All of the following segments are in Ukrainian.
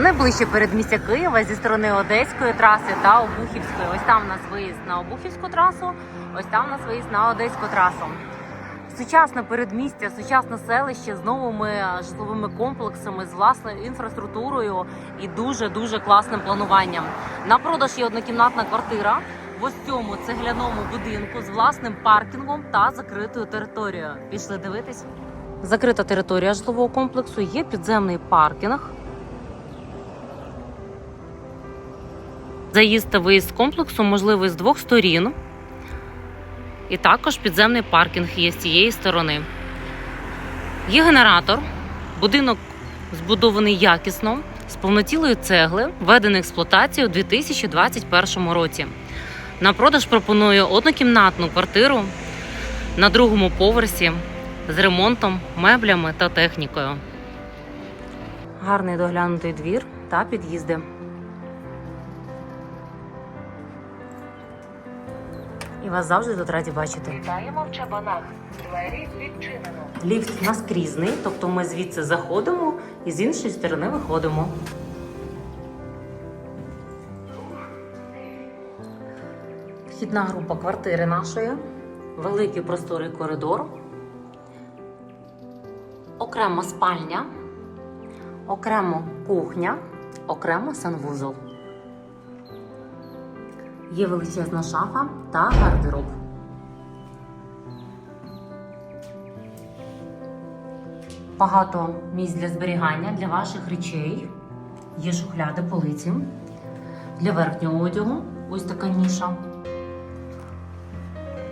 Найближче передмістя Києва зі сторони Одеської траси та Обухівської. Ось там у нас виїзд на Обухівську трасу, ось там у нас виїзд на Одеську трасу. Сучасне передмістя, сучасне селище з новими житловими комплексами, з власною інфраструктурою і дуже дуже класним плануванням. На продаж є однокімнатна квартира в ось цьому цегляному будинку з власним паркінгом та закритою територією. Пішли дивитись. Закрита територія житлового комплексу, є підземний паркінг. Заїзд та виїзд комплексу можливий з двох сторін. І також підземний паркінг є з цієї сторони. Є генератор. Будинок збудований якісно, з повноцілої цегли, введений в експлуатацію у 2021 році. На продаж пропоную однокімнатну квартиру на другому поверсі з ремонтом, меблями та технікою. Гарний доглянутий двір та під'їзди. І вас завжди тут раді бачити. Вітаємо в чабанах. Двері відчинено. Ліфт наскрізний, тобто ми звідси заходимо і з іншої сторони виходимо. Вхідна група квартири нашої, великий просторий коридор, окрема спальня, окремо кухня, окремо санвузол. Є величезна шафа та гардероб. Багато місць для зберігання для ваших речей. Є шухляди, полиці. Для верхнього одягу ось така ніша.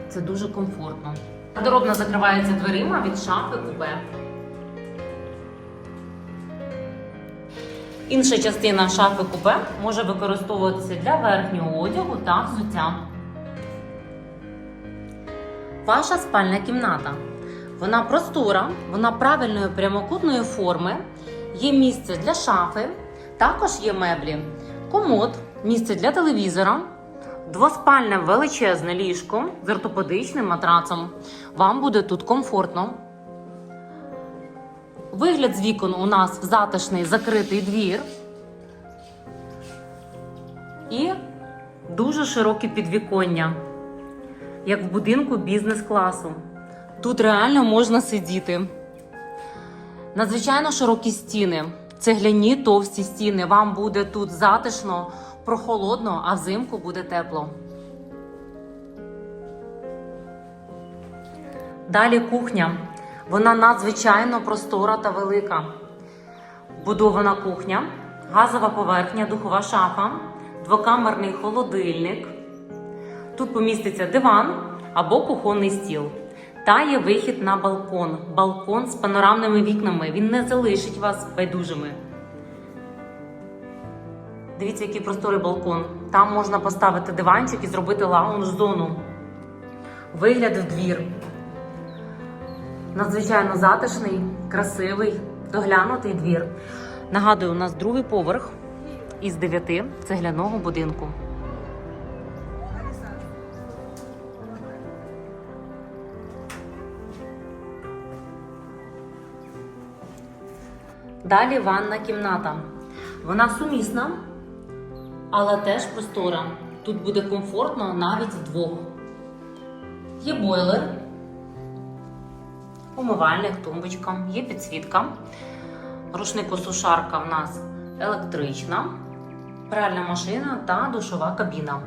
Це дуже комфортно. Гардеробна закривається дверима від шафи купе. Інша частина шафи купе може використовуватися для верхнього одягу та взуття. Ваша спальна кімната. Вона простора, вона правильної прямокутної форми. Є місце для шафи, також є меблі, комод, місце для телевізора, двоспальне величезне ліжко з ортопедичним матрацом. Вам буде тут комфортно. Вигляд з вікон у нас в затишний закритий двір. І дуже широке підвіконня, як в будинку бізнес-класу. Тут реально можна сидіти. Надзвичайно широкі стіни, цегляні товсті стіни. Вам буде тут затишно, прохолодно, а взимку буде тепло. Далі кухня. Вона надзвичайно простора та велика. Будована кухня, газова поверхня, духова шафа, двокамерний холодильник. Тут поміститься диван або кухонний стіл. Та є вихід на балкон. Балкон з панорамними вікнами. Він не залишить вас байдужими. Дивіться, який просторий балкон. Там можна поставити диванчик і зробити лаунж-зону. Вигляд в двір. Надзвичайно затишний, красивий, доглянутий двір. Нагадую, у нас другий поверх із дев'яти цегляного будинку. Далі ванна кімната. Вона сумісна, але теж простора. Тут буде комфортно навіть вдвох. Є бойлер, умивальник, тумбочка, є підсвітка. Рушникосушарка в нас електрична, пральна машина та душова кабіна.